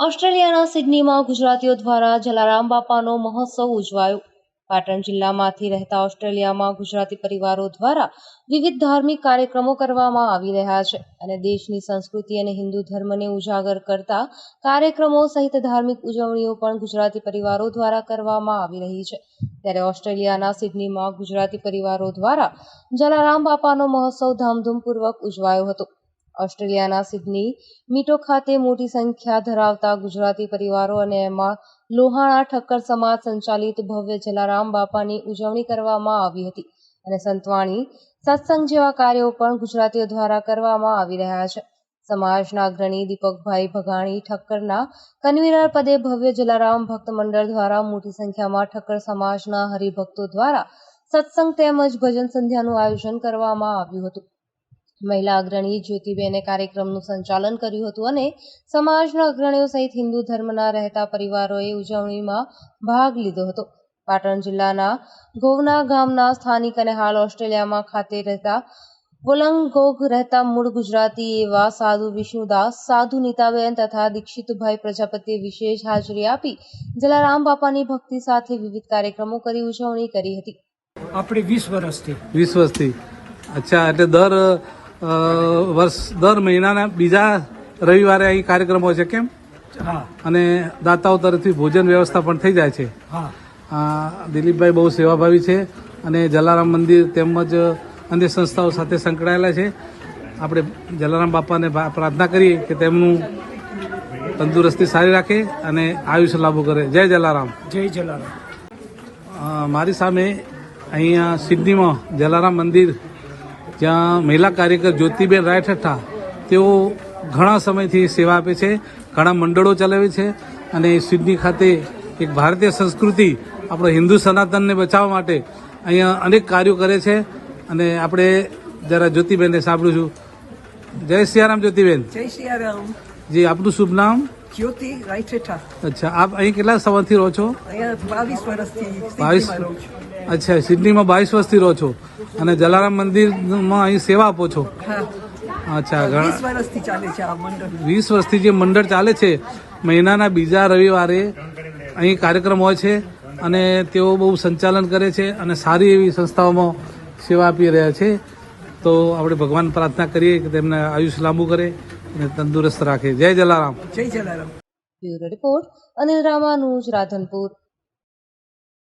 ઓસ્ટ્રેલિયાના સિડનીમાં ગુજરાતીઓ દ્વારા જલારામ બાપાનો મહોત્સવ ઉજવાયો. પાટણ જિલ્લામાંથી રહેતા ઓસ્ટ્રેલિયામાં ગુજરાતી પરિવારો દ્વારા વિવિધ ધાર્મિક કાર્યક્રમો કરવામાં આવી રહ્યા છે અને દેશની સંસ્કૃતિ અને હિન્દુ ધર્મને ઉજાગર કરતા કાર્યક્રમો સહિત ધાર્મિક ઉજવણીઓ પણ ગુજરાતી પરિવારો દ્વારા કરવામાં આવી રહી છે. ત્યારે ઓસ્ટ્રેલિયાના સિડનીમાં ગુજરાતી પરિવારો દ્વારા જલારામ બાપાનો મહોત્સવ ધામધૂમપૂર્વક ઉજવાયો હતો. ઓસ્ટ્રેલિયાના સિડની મીટો ખાતે મોટી સંખ્યા ધરાવતા ગુજરાતી પરિવારો અને એમાં લોહાણા ઠક્કર સમાજ સંચાલિત ભવ્ય જલારામ બાપાની ઉજવણી કરવામાં આવી હતી અને સંતવાણી સત્સંગ જેવા કાર્યો પણ ગુજરાતીઓ દ્વારા કરવામાં આવી રહ્યા છે. સમાજના અગ્રણી દીપકભાઈ ભગાણી ઠક્કરના કન્વીનર પદે ભવ્ય જલારામ ભક્ત મંડળ દ્વારા મોટી સંખ્યામાં ઠક્કર સમાજના હરિભક્તો દ્વારા સત્સંગ તેમજ ભજન સંધ્યાનું આયોજન કરવામાં આવ્યું હતું. મહિલા અગ્રણી જ્યોતિબેને કાર્યક્રમનું સંચાલન કર્યું હતું અને સમાજના અગ્રણીઓ સહિત હિન્દુ ધર્મના રહેતા પરિવારોએ ઉજવણીમાં ભાગ લીધો હતો. પાટણ જિલ્લાના ગોવના ગામના સ્થાનિક અને હાલ ઓસ્ટ્રેલિયામાં ખાતે રહેતા વોલંગોગ રહેતા મૂળ ગુજરાતી એવા સાધુ વિષ્ણુદાસ સાધુ નીતાબેન તથા દીક્ષિતભાઈ પ્રજાપતિએ વિશેષ હાજરી આપી જલારામ બાપાની ભક્તિ સાથે વિવિધ કાર્યક્રમો કરી ઉજવણી કરી હતી. આપણે વીસ વર્ષથી. વીસ વર્ષથી. અચ્છા એટલે દર વર્ષ દર મહિનાના બીજા રવિવારે અહીં કાર્યક્રમ હોય છે કેમ? હા. અને દાતાઓ તરફથી ભોજન વ્યવસ્થા પણ થઈ જાય છે. દિલીપભાઈ બહુ સેવાભાવી છે અને જલારામ મંદિર તેમજ અન્ય સંસ્થાઓ સાથે સંકળાયેલા છે. આપણે જલારામ બાપાને પ્રાર્થના કરીએ કે તેમનું તંદુરસ્તી સારી રાખે અને આયુષ્ય લાભો કરે. જય જલારામ. જય જલારામ. મારી સામે અહીંયા સિડનીમાં જલારામ મંદિર જ્યાં મહિલા કાર્યકર જ્યોતિબેન રાયઠઠ્ઠા તેઓ ઘણા સમયથી સેવા આપે છે ઘણા મંડળો ચલાવે છે અને સિડની ખાતે એક ભારતીય સંસ્કૃતિ આપણો હિન્દુ સનાતનને બચાવવા માટે અહીંયા અનેક કાર્યો કરે છે. અને આપણે જરા જ્યોતિબેનને સાંભળું છું. જય સિયારામ જ્યોતિબેન. જય સિયારામ. જી આપનું શુભ નામ? જ્યોતિ રાયઠેઠા અચ્છા આપ અહીં કેટલા સમયથી રહો છો? અહીંયા બાવીસ વર્ષથી બાવીસ સિડનીમાં રહું છું. અચ્છા સિડનીમાં બાવીસ વર્ષથી રહો છો અને જલારામ મંદિરમાં અહીં સેવા આપો છો? અચ્છા વીસ ઘણા વર્ષથી ચાલે છે આ મંડળ. વીસ વર્ષથી જે મંડળ ચાલે છે મહિનાના બીજા રવિવારે અહીં કાર્યક્રમ હોય છે અને તેઓ બહુ સંચાલન કરે છે અને સારી એવી સંસ્થાઓમાં સેવા આપી રહ્યા છે. તો આપણે ભગવાન પ્રાર્થના કરીએ કે તેમને આયુષ્ય લાંબુ કરે અને તંદુરસ્ત રાખે. જય જલારામ. જય જલારામ. રિપોર્ટ અનિલ રામાનુજ રાધનપુર.